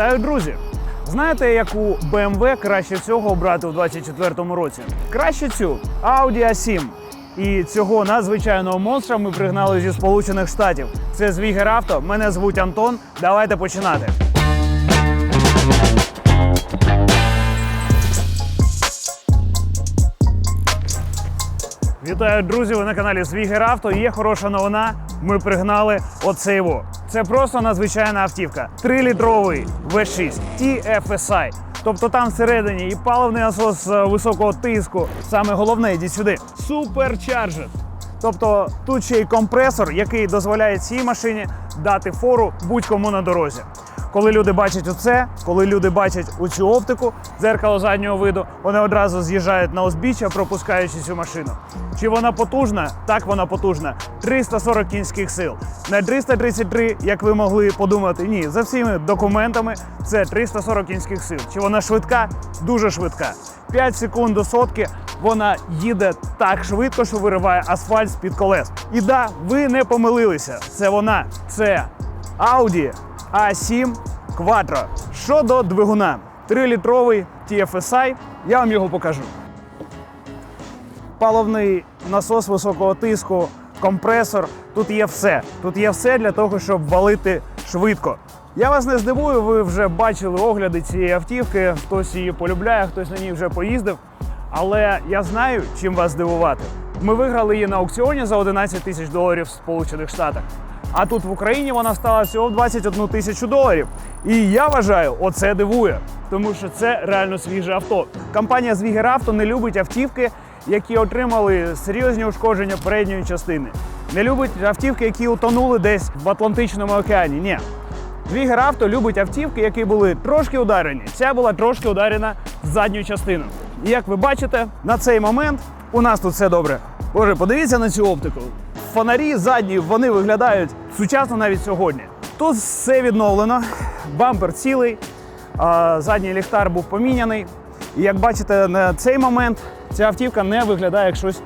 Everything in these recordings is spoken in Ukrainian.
Вітаю, друзі! Знаєте, яку BMW краще всього обрати у 2024 році? Краще цю Audi A7. І цього надзвичайного монстра ми пригнали зі Сполучених Штатів. Це Звігер Авто. Мене звуть Антон. Давайте починати. Вітаю, друзі! Ви на каналі Свігер Авто. Є хороша новина. Ми пригнали оцей його. Це просто надзвичайна автівка. 3-літровий V6 TFSI. Тобто там всередині і паливний насос е, високого тиску. Саме головне, йдіть сюди. Суперчарджер. Тобто тут ще й компресор, який дозволяє цій машині дати фору будь-кому на дорозі. Коли люди бачать оце, коли люди бачать оцю оптику, дзеркало заднього виду, вони одразу з'їжджають на узбіччя, пропускаючи цю машину. Чи вона потужна? Так вона потужна. 340 кінських сил. Не 333, як ви могли подумати. Ні, за всіми документами це 340 кінських сил. Чи вона швидка? Дуже швидка. 5 секунд до сотки вона їде так швидко, що вириває асфальт з-під колес. І да, ви не помилилися. Це вона. Це Audi A7 Quattro. Щодо двигуна, 3-літровий TFSI, я вам його покажу. Паливний насос високого тиску, компресор. Тут є все. Тут є все для того, щоб валити швидко. Я вас не здивую, ви вже бачили огляди цієї автівки. Хтось її полюбляє, хтось на ній вже поїздив. Але я знаю, чим вас здивувати. Ми виграли її на аукціоні за 11 тисяч доларів в Сполучених Штатах. А тут в Україні вона стала всього в 21 тисячу доларів. І я вважаю, оце дивує, тому що це реально свіже авто. Компанія Звігер Авто не любить автівки, які отримали серйозні ушкодження передньої частини. Не любить автівки, які утонули десь в Атлантичному океані. Ні. Звігер Авто любить автівки, які були трошки ударені. Ця була трошки ударена в задню частину. І як ви бачите, на цей момент у нас тут все добре. Боже, подивіться на цю оптику. Фонарі задні вони виглядають сучасно навіть сьогодні. Тут все відновлено, бампер цілий, задній ліхтар був поміняний. І як бачите, на цей момент ця автівка не виглядає як щось,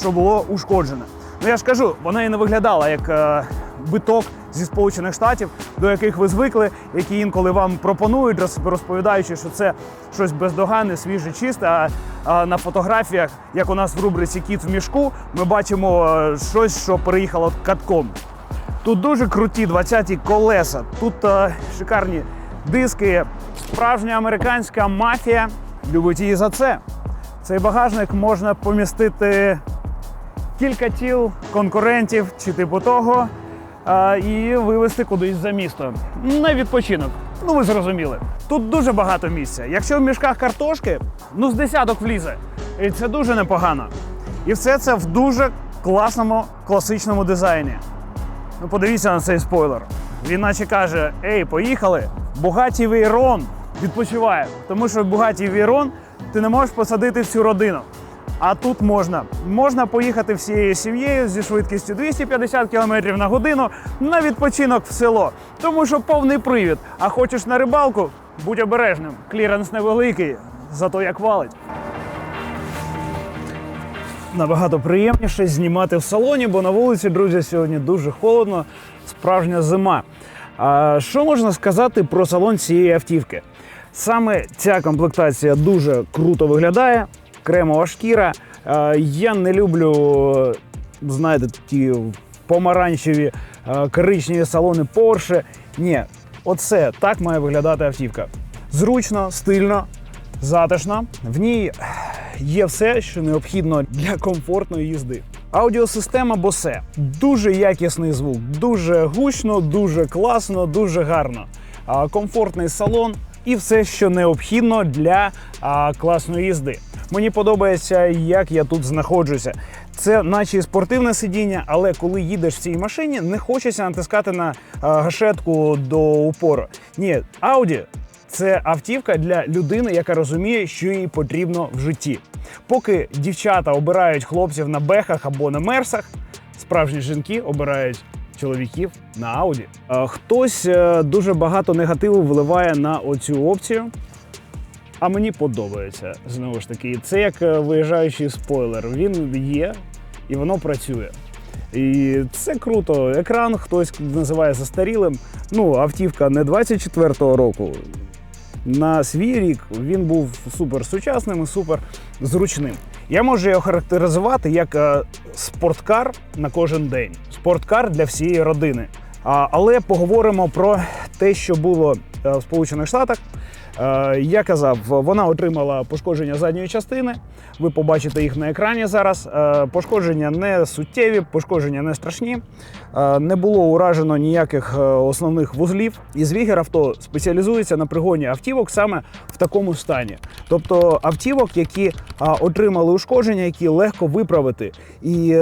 що було ушкоджене. Ну я ж кажу, вона і не виглядала як е, биток зі Сполучених Штатів, до яких ви звикли, які інколи вам пропонують, розповідаючи, що це щось бездоганне, свіже, чисте. А, а на фотографіях, як у нас в рубриці Кіт в мішку, ми бачимо е, щось, що переїхало катком. Тут дуже круті 20-ті колеса, тут е, шикарні диски, справжня американська мафія. Любить її за це. Цей багажник можна помістити кілька тіл конкурентів чи типу того, а, і вивезти кудись за місто. На відпочинок. Ну, ви зрозуміли. Тут дуже багато місця. Якщо в мішках картошки, ну з десяток влізе. І це дуже непогано. І все це в дуже класному класичному дизайні. Ну, подивіться на цей спойлер. Він наче каже: Ей, поїхали! Бугаті Вейрон відпочиває. Тому що в Бугаті Вейрон ти не можеш посадити всю родину. А тут можна. Можна поїхати всією сім'єю зі швидкістю 250 км на годину на відпочинок в село. Тому що повний привід. А хочеш на рибалку? Будь обережним. Кліренс невеликий, зато як валить. Набагато приємніше знімати в салоні, бо на вулиці, друзі, сьогодні дуже холодно, справжня зима. А що можна сказати про салон цієї автівки? Саме ця комплектація дуже круто виглядає, кремова шкіра. Е, Я не люблю, знаєте, ті помаранчеві е, коричневі салони Porsche. Ні, оце так має виглядати автівка. Зручно, стильно, затишно. В ній є все, що необхідно для комфортної їзди. Аудіосистема Bose. Дуже якісний звук, дуже гучно, дуже класно, дуже гарно. Комфортний салон і все, що необхідно для а, класної їзди. Мені подобається, як я тут знаходжуся. Це наче спортивне сидіння, але коли їдеш в цій машині, не хочеться натискати на гашетку до упору. Ні, Audi це автівка для людини, яка розуміє, що їй потрібно в житті. Поки дівчата обирають хлопців на бехах або на мерсах, справжні жінки обирають чоловіків на Ауді. Е, Хтось е, дуже багато негативу виливає на оцю опцію. А мені подобається знову ж таки. Це як е, виїжджаючий спойлер. Він є і воно працює. І це круто. Екран хтось називає застарілим. Ну, автівка не 24-го року. На свій рік він був супер сучасним і супер зручним. Я можу його характеризувати як е, спорткар на кожен день. Спорткар для всієї родини. Але поговоримо про те, що було е, в Сполучених Штатах. Е, Я казав, вона отримала пошкодження задньої частини. Ви побачите їх на екрані зараз. Е, Пошкодження не суттєві, пошкодження не страшні. Е, Не було уражено ніяких основних вузлів. І Звігер авто спеціалізується на пригоні автівок саме в такому стані. Тобто автівок, які отримали ушкодження, які легко виправити. І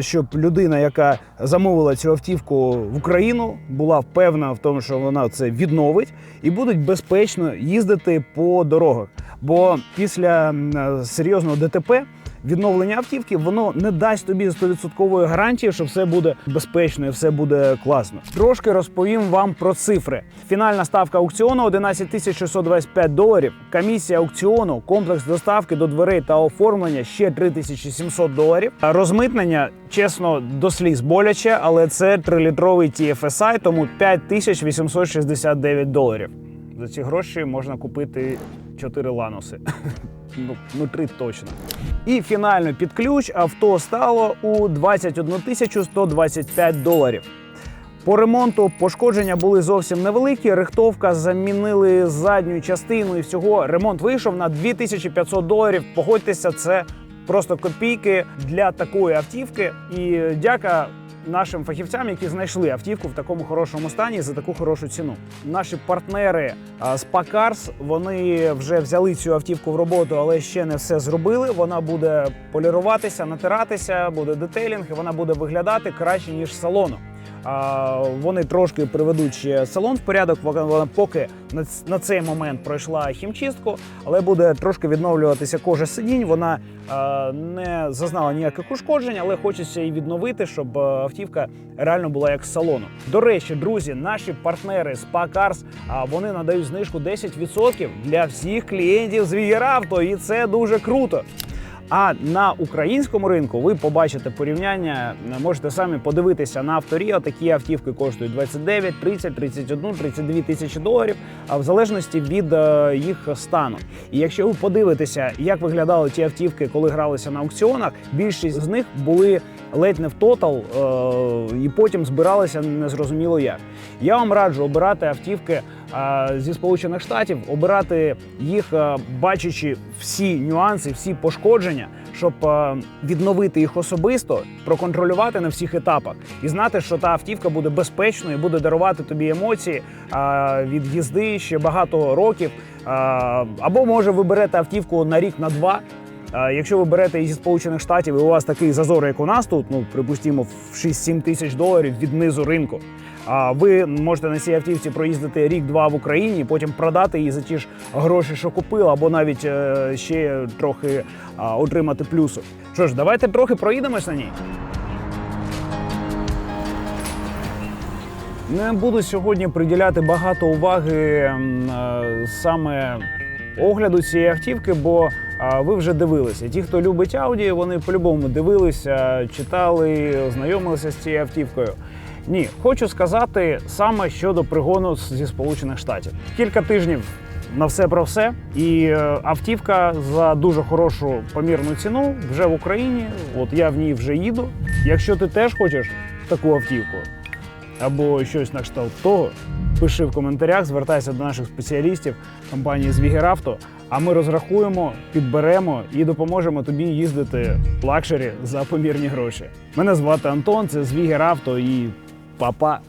щоб людина, яка замовила цю автівку в Україну, була впевнена в тому, що вона це відновить і будуть безпечно їздити по дорогах. Бо після серйозного ДТП відновлення автівки воно не дасть тобі 100% гарантії, що все буде безпечно і все буде класно. Трошки розповім вам про цифри. Фінальна ставка аукціону 11 тисяч 625 доларів. Комісія аукціону, комплекс доставки до дверей та оформлення ще 3700 доларів. Розмитнення, чесно, до сліз боляче, але це 3-літровий TFSI, тому 5869 доларів. За ці гроші можна купити 4 лануси. Ну, ну, три точно. І фінально під ключ авто стало у 21 тисячу 125 доларів. По ремонту пошкодження були зовсім невеликі. Рихтовка замінили задню частину і всього. Ремонт вийшов на 2500 доларів. Погодьтеся, це просто копійки для такої автівки. І дяка нашим фахівцям, які знайшли автівку в такому хорошому стані за таку хорошу ціну. Наші партнери з Пакарс вони вже взяли цю автівку в роботу, але ще не все зробили. Вона буде поліруватися, натиратися, буде детейлінг, і вона буде виглядати краще ніж салону. Вони трошки приведуть ще салон в порядок. Вона поки на, цей момент пройшла хімчистку, але буде трошки відновлюватися кожа сидінь. Вона не зазнала ніяких ушкоджень, але хочеться її відновити, щоб автівка реально була як з салону. До речі, друзі, наші партнери з а вони надають знижку 10% для всіх клієнтів з Вігеравто, і це дуже круто. А на українському ринку ви побачите порівняння, можете самі подивитися на авторіо. Такі автівки коштують 29, 30, 31, 32 тисячі доларів, а в залежності від е, їх стану. І якщо ви подивитеся, як виглядали ті автівки, коли гралися на аукціонах, більшість з них були ледь не в тотал, е, і потім збиралися незрозуміло як. Я вам раджу обирати автівки зі Сполучених Штатів, обирати їх, е, бачачи всі нюанси, всі пошкодження, щоб е, відновити їх особисто, проконтролювати на всіх етапах і знати, що та автівка буде безпечною, буде дарувати тобі емоції від їзди ще багато років. Або може ви берете автівку на рік, на два. Якщо ви берете зі Сполучених Штатів, і у вас такий зазор, як у нас тут, ну припустимо, в 6-7 тисяч доларів від низу ринку. А ви можете на цій автівці проїздити рік-два в Україні, потім продати її за ті ж гроші, що купили, або навіть е, ще трохи а, отримати плюсу. Що ж, давайте трохи проїдемось на ній. Не буду сьогодні приділяти багато уваги е, саме огляду цієї автівки, бо ви вже дивилися. Ті, хто любить Audi, вони по-любому дивилися, читали, ознайомилися з цією автівкою. Ні, хочу сказати саме щодо пригону зі Сполучених Штатів. Кілька тижнів на все про все. І е, автівка за дуже хорошу помірну ціну вже в Україні. От я в ній вже їду. Якщо ти теж хочеш таку автівку, або щось на кшталт того, пиши в коментарях, звертайся до наших спеціалістів компанії Звігеравто, а ми розрахуємо, підберемо і допоможемо тобі їздити лакшері за помірні гроші. Мене звати Антон, це Звігеравто і папа.